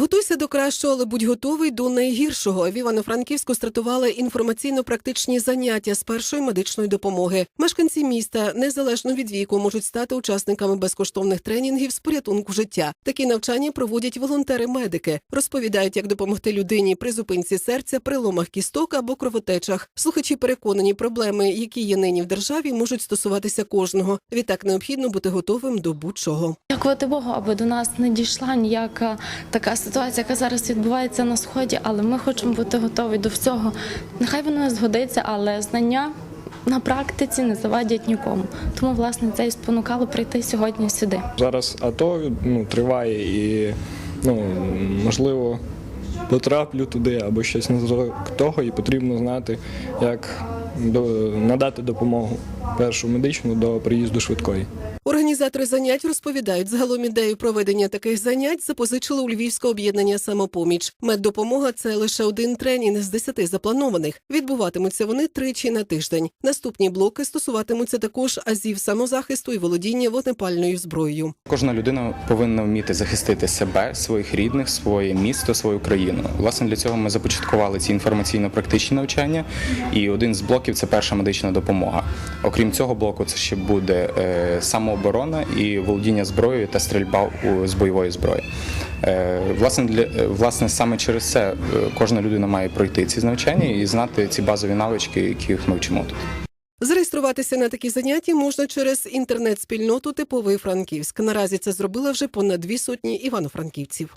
Готуйся до кращого, але будь готовий до найгіршого. В Івано-Франківську стартували інформаційно-практичні заняття з першої медичної допомоги. Мешканці міста незалежно від віку можуть стати учасниками безкоштовних тренінгів з порятунку життя. Такі навчання проводять волонтери-медики. Розповідають, як допомогти людині при зупинці серця, переломах кісток або кровотечах. Слухачі переконані, проблеми, які є нині в державі, можуть стосуватися кожного. Відтак необхідно бути готовим до будь-чого. Дякувати Богу, аби до нас не дійшла ніяка така яка зараз відбувається на сході, але ми хочемо бути готові до всього. Нехай воно не згодиться, але знання на практиці не завадять нікому. Тому, власне, це і спонукало прийти сьогодні сюди. Зараз АТО ну, триває і ну, можливо потраплю туди або щось на зразок того, і потрібно знати, як надати допомогу першу медичну до приїзду швидкої. Організатори занять розповідають, загалом ідею проведення таких занять запозичили у Львівське об'єднання самопоміч. Меддопомога це лише один тренінг з десяти запланованих. Відбуватимуться вони тричі на тиждень. Наступні блоки стосуватимуться також азів самозахисту і володіння вогнепальною зброєю. Кожна людина повинна вміти захистити себе, своїх рідних, своє місто, свою країну. Власне, для цього ми започаткували ці інформаційно-практичні навчання, і один з блоків це перша медична допомога. Окрім цього блоку, це ще буде е, самооборона і володіння зброєю та стрільба з бойової зброї. Е, Власне, для е, власне саме через це е, кожна людина має пройти ці навчання і знати ці базові навички, яких ми вчимо тут. Зареєструватися на такі заняття можна через інтернет-спільноту Типовий Франківськ. Наразі це зробила вже понад дві сотні івано-франківців.